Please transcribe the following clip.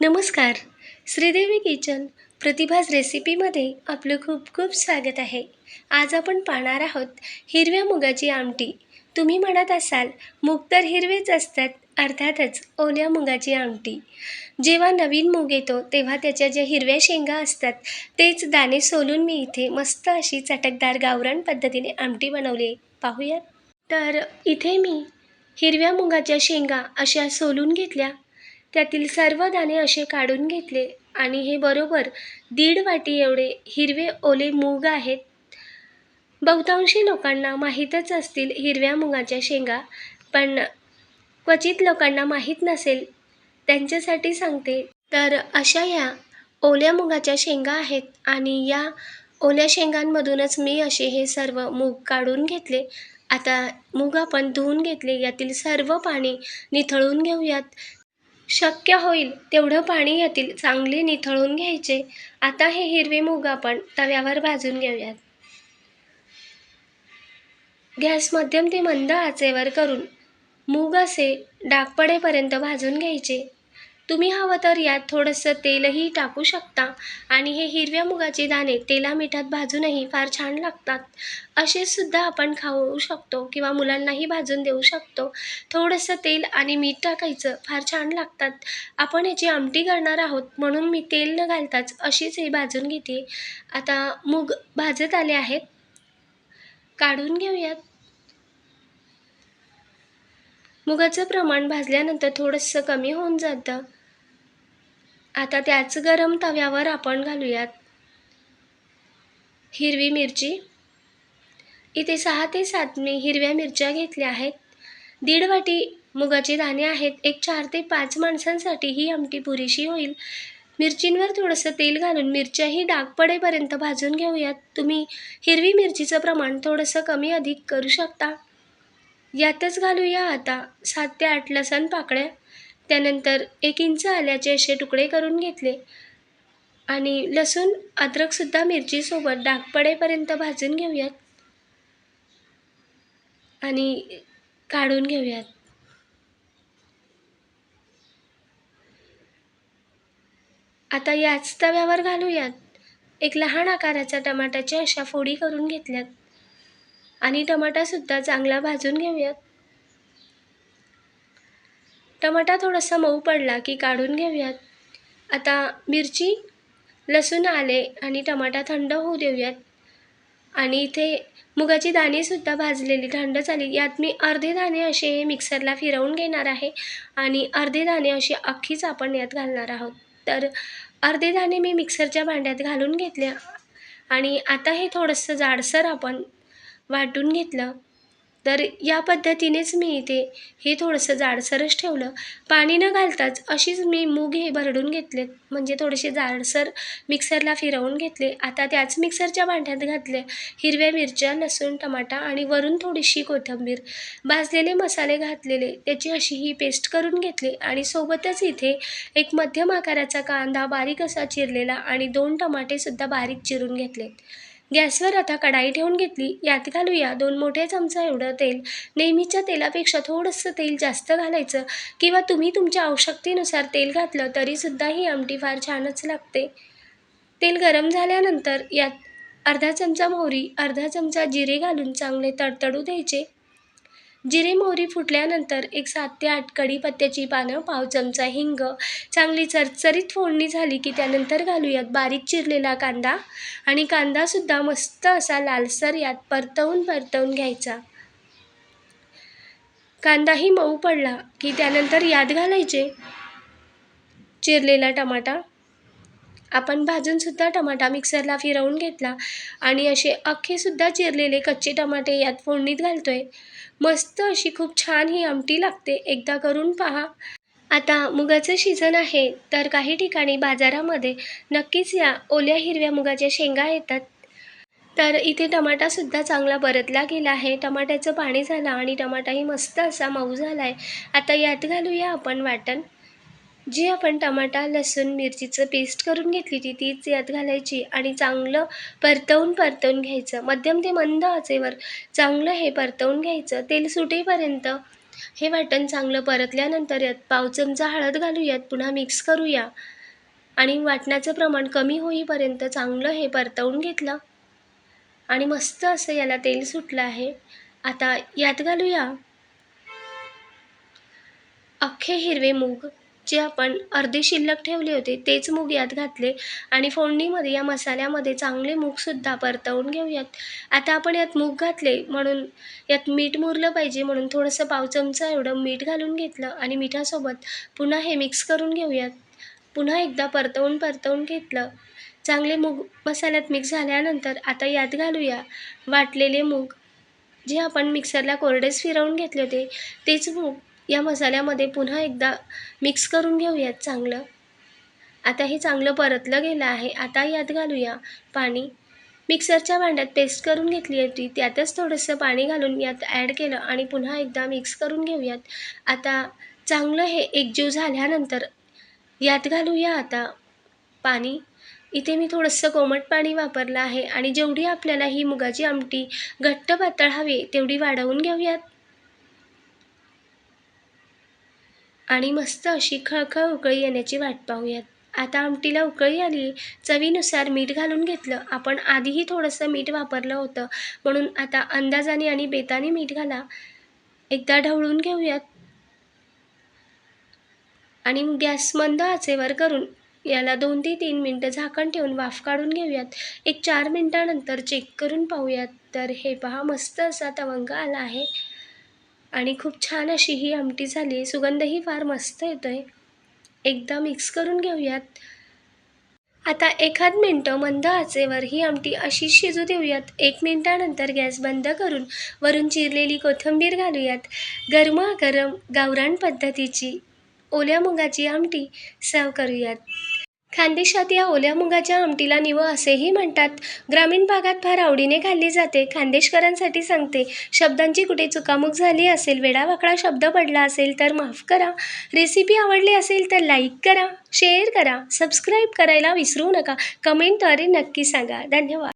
नमस्कार. श्रीदेवी किचन प्रतिभाज रेसिपीमध्ये आपलं खूप खूप स्वागत आहे. आज आपण पाहणार आहोत हिरव्या मुगाची आमटी. तुम्ही म्हणत असाल मूग तर हिरवेच असतात. अर्थातच ओल्या मुगाची आमटी. जेव्हा नवीन मूग येतो तेव्हा त्याच्या ज्या हिरव्या शेंगा असतात तेच दाणे सोलून मी इथे मस्त अशी चटकदार गावरान पद्धतीने आमटी बनवली पाहूयात. तर इथे मी हिरव्या मुगाच्या शेंगा अशा सोलून घेतल्या. त्यातील सर्व दाणे असे काढून घेतले आणि हे बरोबर दीड वाटी एवढे हिरवे ओले मूग आहेत. बहुतांशी लोकांना माहीतच असतील हिरव्या मुगाच्या शेंगा पण क्वचित लोकांना माहीत नसेल. त्यांच्यासाठी सांगते तर अशा या ओल्या मुगाच्या शेंगा आहेत आणि या ओल्या शेंगांमधूनच मी असे हे सर्व मूग काढून घेतले. आता मूग आपण धुवून घेतले यातील सर्व पाणी निथळून घेऊयात. शक्य होईल तेवढं पाणी यातील चांगले निथळून घ्यायचे. आता हे हिरवे मूग आपण तव्यावर भाजून घेऊयात. गॅस मध्यम ते मंद आचेवर करून मूग असे डाग पडेपर्यंत भाजून घ्यायचे. तुम्ही हवं तर यात थोडंसं तेलही टाकू शकता आणि हे हिरव्या मुगाचे दाणे तेला मिठात भाजूनही फार छान लागतात. असे सुद्धा आपण खाऊ शकतो किंवा मुलांनाही भाजून देऊ शकतो. थोडंसं तेल आणि मीठ टाकायचं फार छान लागतात. आपण याची आमटी करणार आहोत म्हणून मी तेल न घालताच अशीच हे भाजून घेते. आता मूग भाजत आले आहेत. काढून घेऊयात. मुगाचं प्रमाण भाजल्यानंतर थोडंसं कमी होऊन जातं. आता त्याच गरम तव्यावर आपण घालूयात. हिरवी मिरची. इथे सहा ते सात मी हिरव्या मिरच्या घेतल्या आहेत. दीड वाटी मुगाचे दाणे आहेत. एक चार ते पाच माणसांसाठी ही आमटी पुरेशी होईल. मिरचींवर थोडंसं तेल घालून मिरच्याही डाग पडेपर्यंत भाजून घेऊयात. तुम्ही हिरवी मिरचीचं प्रमाण थोडंसं कमी अधिक करू शकता. यातच घालूया आता सात ते आठ लसण पाकळ्या. त्यानंतर एक इंच आल्याचे असे तुकडे करून घेतले. आणि लसूण अद्रकसुद्धा मिरचीसोबत डाग पडेपर्यंत भाजून घेऊयात. आणि काढून घेऊयात. आता याच तव्यावर घालूयात. एक लहान आकाराच्या टमाट्याच्या अशा फोडी करून घेतल्यात. आणि टमाटासुद्धा चांगला भाजून घेऊयात. टमाटा थोडासा मऊ पडला की काढून घेऊयात. आता मिरची लसूण आले आणि टमाटा थंड होऊ देऊयात. आणि इथे मुगाची दाणेसुद्धा भाजलेली थंड झाली. यात मी अर्धे दाणे असे मिक्सरला फिरवून घेणार आहे आणि अर्धे दाणे असे अख्खीच आपण यात घालणार आहोत. तर अर्धे दाणे मी मिक्सरच्या भांड्यात घालून घेतले आणि आता हे थोडंसं जाडसर आपण वाटून घेतलं. तर या पद्धतीनेच मी इथे हे थोडंसं जाडसरच ठेवलं. पाणी न घालताच अशीच मी मूग हे भरडून घेतलेत म्हणजे थोडेसे जाडसर मिक्सरला फिरवून घेतले. आता त्याच मिक्सरच्या भांड्यात घातले हिरव्या मिरच्या लसूण टमाटा आणि वरून थोडीशी कोथिंबीर. भाजलेले मसाले घातलेले. त्याची अशी ही पेस्ट करून घेतली आणि सोबतच इथे एक मध्यम आकाराचा कांदा बारीक असा चिरलेला आणि दोन टमाटेसुद्धा बारीक चिरून घेतलेत. गॅसवर आता कढाई ठेवून घेतली. यात घालूया दोन मोठे चमचा एवढं तेल. नेहमीच्या तेलापेक्षा थोडंसं तेल जास्त घालायचं किंवा तुम्ही तुमच्या आवश्यकतेनुसार तेल घातलं तरीसुद्धा ही आमटी फार छानच लागते. तेल गरम झाल्यानंतर यात अर्धा चमचा मोहरी अर्धा चमचा जिरे घालून चांगले तडतडू द्यायचे. जिरे मोहरी फुटल्यानंतर एक सात ते आठ कढीपत्त्याची पानं पाव चमचा हिंग चांगली चरचरीत फोडणी झाली की त्यानंतर घालूयात बारीक चिरलेला कांदा आणि कांदासुद्धा मस्त असा लालसर यात परतवून परतवून घ्यायचा. कांदाही मऊ पडला की त्यानंतर यात घालायचे चिरलेला टमाटा आपण भाजूनसुद्धा टमाटा मिक्सरला फिरवून घेतला आणि असे अख्खेसुद्धा चिरलेले कच्चे टमाटे यात फोडणीत घालतो आहे मस्त अशी खूप छान ही आमटी लागते. एकदा करून पहा. आता मुगाचं सीझन आहे तर काही ठिकाणी बाजारामध्ये नक्कीच या ओल्या हिरव्या मुगाच्या शेंगा येतात. तर इथे टमाटासुद्धा चांगला परतला गेला आहे. टमाट्याचं पाणी झालं आणि टमाटाही मस्त असा मऊ झाला आहे आता यात घालूया आपण वाटण. जी आपण टमाटा लसूण मिरचीचं पेस्ट करून घेतली होती तीच यात घालायची आणि चांगलं परतवून परतवून घ्यायचं. मध्यम ते मंद आचेवर चांगलं हे परतवून घ्यायचं. तेल सुटेपर्यंत हे वाटण चांगलं परतल्यानंतर यात पाव चमचा हळद घालूयात पुन्हा मिक्स करूया. आणि वाटणाचं प्रमाण कमी होईपर्यंत चांगलं हे परतवून घेतलं. आणि मस्त असं याला तेल सुटलं आहे. आता यात घालूया. अख्खे हिरवे मूग. जे आपण अर्धे शिल्लक ठेवले होते तेच मूग यात घातले आणि फोडणीमध्ये या मसाल्यामध्ये चांगले मूगसुद्धा परतवून घेऊयात. आता आपण यात मूग घातले म्हणून यात मीठ मुरलं पाहिजे म्हणून थोडंसं पाव चमचा एवढं मीठ घालून घेतलं आणि मिठासोबत पुन्हा हे मिक्स करून घेऊयात. पुन्हा एकदा परतवून परतवून घेतलं. चांगले मूग मसाल्यात मिक्स झाल्यानंतर आता यात घालूया वाटलेले मूग. जे आपण मिक्सरला कोरडेच फिरवून घेतले होते तेच मूग या मसाल्यामध्ये पुन्हा एकदा मिक्स करून घेऊयात चांगलं. आता हे चांगलं परतलं गेलं आहे. आता यात घालूया पाणी. मिक्सरच्या भांड्यात पेस्ट करून घेतली होती. त्यातच थोडंसं पाणी घालून यात ॲड केलं आणि पुन्हा एकदा मिक्स करून घेऊयात. आता चांगलं हे एकजीव झाल्यानंतर यात घालूया आता पाणी. इथे मी थोडंसं कोमट पाणी वापरलं आहे आणि जेवढी आपल्याला ही मुगाची आमटी घट्ट पातळ हवी तेवढी वाढवून घेऊयात. आणि मस्त अशी खळखळ उकळी येण्याची वाट पाहूयात. आता आमटीला उकळी आली चवीनुसार मीठ घालून घेतलं. आपण आधीही थोडंसं मीठ वापरलं होतं. म्हणून आता अंदाजाने आणि बेताने मीठ घाला. एकदा ढवळून घेऊयात. आणि गॅस मंद आचेवर करून याला दोन ते तीन मिनटं झाकण ठेवून वाफ काढून घेऊयात. एक चार मिनटानंतर चेक करून पाहूयात. तर हे पहा मस्त असा तवंग आला आहे. आणि खूप छान अशी ही आमटी झाली. सुगंधही फार मस्त येतो आहे एकदा मिक्स करून घेऊयात. आता एखाद मिनटं मंद आचेवर ही आमटी अशीच शिजू देऊयात. एक मिनटानंतर गॅस बंद करून वरून चिरलेली कोथिंबीर घालूयात. गरमागरम गावरान पद्धतीची ओल्या मुगाची आमटी सर्व करूयात. खानदेशात या ओल्या मुगाच्या आमटीला निवं असेही म्हणतात. ग्रामीण भागात फार आवडीने खाल्ली जाते. खानदेशकरांसाठी सांगते शब्दांची कुठे चुकामुक झाली असेल वेडावाकडा शब्द पडला असेल तर माफ करा. रेसिपी आवडली असेल तर लाईक करा शेअर करा सबस्क्राईब करायला विसरू नका. कमेंटद्वारे नक्की सांगा. धन्यवाद.